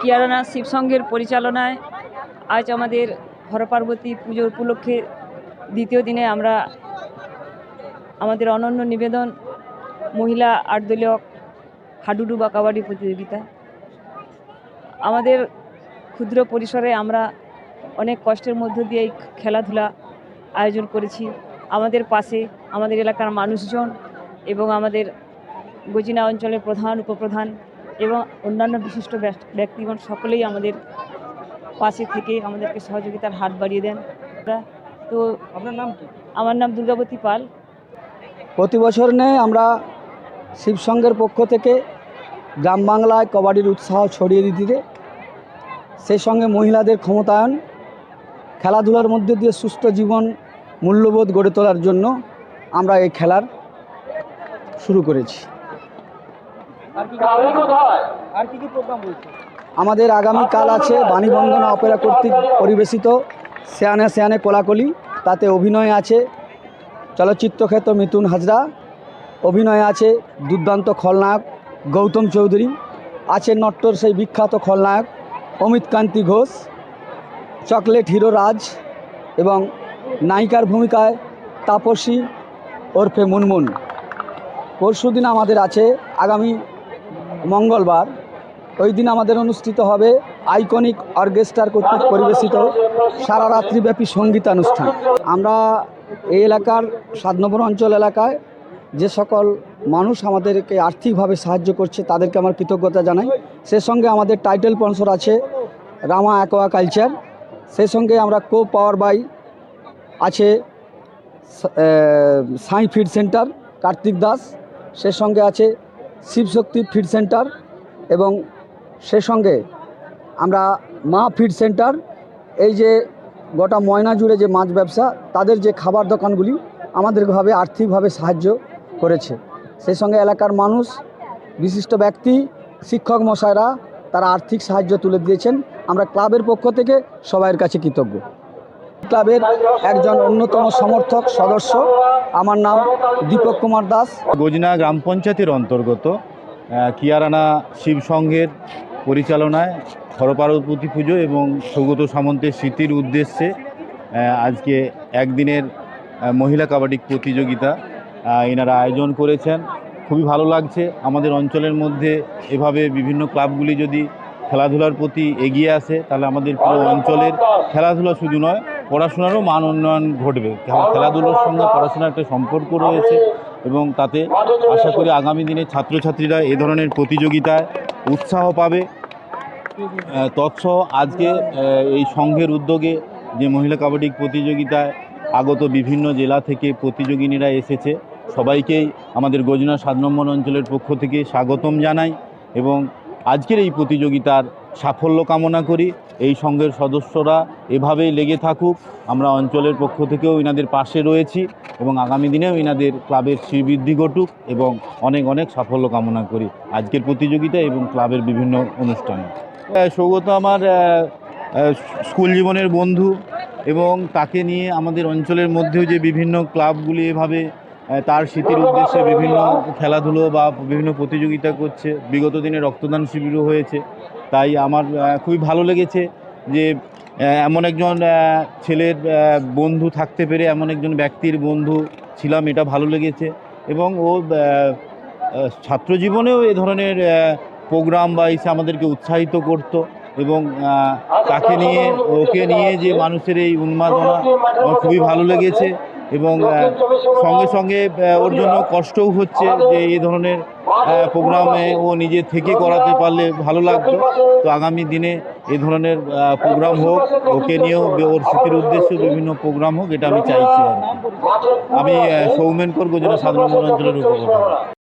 কিয়ারানা শিবসংঘের পরিচালনায় আজ আমাদের হরপার্বতী পুজো উপলক্ষে দ্বিতীয় দিনে আমরা আমাদের অনন্য নিবেদন মহিলা আটদলীয় হাডুডু বা কাবাডি প্রতিযোগিতা। আমাদের ক্ষুদ্র পরিসরে আমরা অনেক কষ্টের মধ্য দিয়ে এই খেলাধুলা আয়োজন করেছি। আমাদের পাশে আমাদের এলাকার মানুষজন এবং আমাদের গজিনা অঞ্চলের প্রধান, উপপ্রধান এবং অন্যান্য বিশিষ্ট ব্যক্তিগণ সকলেই আমাদের পাশে থেকে আমাদেরকে সহযোগিতার হাত বাড়িয়ে দেন। তো আপনার নাম কি? আমার নাম দুর্গাবতী পাল। প্রতি বছর নেই আমরা শিবসংঘের পক্ষ থেকে গ্রাম বাংলায় কবাডির উৎসাহ ছড়িয়ে দিতে সেই সঙ্গে মহিলাদের ক্ষমতায়ন খেলাধুলার মধ্যে দিয়ে সুস্থ জীবন মূল্যবোধ গড়ে তোলার জন্য আমরা এই খেলার শুরু করেছি। আর কি কি প্রোগ্রাম রয়েছে আমাদের আগামীকাল আছে বাণীবন্দনা অপেরা কর্তৃক পরিবেশিত সেয়ানে সেয়ানে কোলাকলি। তাতে অভিনয় আছে। চলচ্চিত্রক্ষেত্র মিথুন হাজরা। অভিনয় আছে দুর্দান্ত খলনায়ক গৌতম চৌধুরী। আছে নট্টর সেই বিখ্যাত খলনায়ক অমিত কান্তি ঘোষ। চকলেট হিরো রাজ এবং নায়িকার ভূমিকায় তাপসী ওরফে মুনমুন। পরশুদিন আমাদের আছে আগামী মঙ্গলবার। ওই দিন আমাদের অনুষ্ঠিত হবে আইকনিক অর্কেস্ট্রার কর্তৃক পরিবেশিত সারা রাত্রিব্যাপী সঙ্গীতানুষ্ঠান। আমরা এই এলাকার সাত অঞ্চল এলাকায় যে সকল মানুষ আমাদেরকে আর্থিকভাবে সাহায্য করছে, তাদেরকে আমার কৃতজ্ঞতা জানাই। সে সঙ্গে আমাদের টাইটেল স্পন্সর আছে রামা অ্যাকোয়া কালচার। সেই সঙ্গে আমরা কো পাওয়ার বাই আছে সাই ফিড সেন্টার কার্তিক দাস। সে সঙ্গে আছে শিবশক্তি ফিড সেন্টার এবং সে সঙ্গে আমরা মা ফিড সেন্টার, এই যে গোটা ময়না জুড়ে যে মাছ ব্যবসা, তাদের যে খাবার দোকানগুলি আমাদেরভাবে আর্থিকভাবে সাহায্য করেছে। সেই সঙ্গে এলাকার মানুষ, বিশিষ্ট ব্যক্তি, শিক্ষক মশাইরা, তারা আর্থিক সাহায্য তুলে দিয়েছেন। আমরা ক্লাবের পক্ষ থেকে সবাইয়ের কাছে কৃতজ্ঞ। ক্লাবের একজন অন্যতম সমর্থক সদস্য। আমার নাম দীপক কুমার দাস। গজনা গ্রাম পঞ্চায়েতের অন্তর্গত কিয়ারানা শিব সংঘের পরিচালনায় হরপার্বতী পুজো এবং সৌগত সামন্তের স্মৃতির উদ্দেশ্যে আজকে একদিনের মহিলা কাবাডি প্রতিযোগিতা এনারা আয়োজন করেছেন। খুবই ভালো লাগছে। আমাদের অঞ্চলের মধ্যে এভাবে বিভিন্ন ক্লাবগুলি যদি খেলাধুলার প্রতি এগিয়ে আসে, তাহলে আমাদের পুরো অঞ্চলের খেলাধুলা শুধু নয় পড়াশোনারও মান উন্নয়ন ঘটবে। খেলা- খেলাধুলার সঙ্গে পড়াশোনার একটা সম্পর্ক রয়েছে এবং তাতে আশা করি আগামী দিনে ছাত্রছাত্রীরা এ ধরনের প্রতিযোগিতায় উৎসাহ পাবে। তৎসহ আজকে এই সংঘের উদ্যোগে যে মহিলা কাবাডি প্রতিযোগিতায় আগত বিভিন্ন জেলা থেকে প্রতিযোগিনীরা এসেছে। সবাইকেই আমাদের গজনা সাত নম্বর অঞ্চলের পক্ষ থেকে স্বাগতম জানাই এবং আজকের এই প্রতিযোগিতার সাফল্য কামনা করি। এই সংঘের সদস্যরা এভাবেই লেগে থাকুক। আমরা অঞ্চলের পক্ষ থেকেও এনাদের পাশে রয়েছি এবং আগামী দিনেও এনাদের ক্লাবের শ্রীবৃদ্ধি ঘটুক এবং অনেক অনেক সাফল্য কামনা করি আজকের প্রতিযোগিতা এবং ক্লাবের বিভিন্ন অনুষ্ঠানে। সৌগত আমার স্কুল জীবনের বন্ধু এবং তাকে নিয়ে আমাদের অঞ্চলের মধ্যেও যে বিভিন্ন ক্লাবগুলি এভাবে তার স্মৃতির উদ্দেশ্যে বিভিন্ন খেলাধুলো বা বিভিন্ন প্রতিযোগিতা করছে। বিগত দিনে রক্তদান শিবিরও হয়েছে। তাই আমার খুবই ভালো লেগেছে যে এমন একজন ছেলের বন্ধু থাকতে পেরে এমন একজন ব্যক্তির বন্ধু ছিলাম, এটা ভালো লেগেছে। এবং ও ছাত্র জীবনেও এ ধরনের প্রোগ্রাম বা এসে আমাদেরকে উৎসাহিত করতো এবং তাকে নিয়ে, ওকে নিয়ে যে মানুষের এই উন্মাদনা, আমার খুবই ভালো লেগেছে। এবং সঙ্গে সঙ্গে ওর জন্য কষ্টও হচ্ছে যে এই ধরনের প্রোগ্রামে ও নিজে থেকে করাতে পারলে ভালো লাগতো তো আগামী দিনে এই ধরনের প্রোগ্রাম হোক, ওকে নিয়েও ওর স্মৃতির উদ্দেশ্যে বিভিন্ন প্রোগ্রাম হোক, এটা আমি চাইছি আর। আমি সৌমেন করব গোজনা সাধারণ অঞ্চলের উপপ্রধান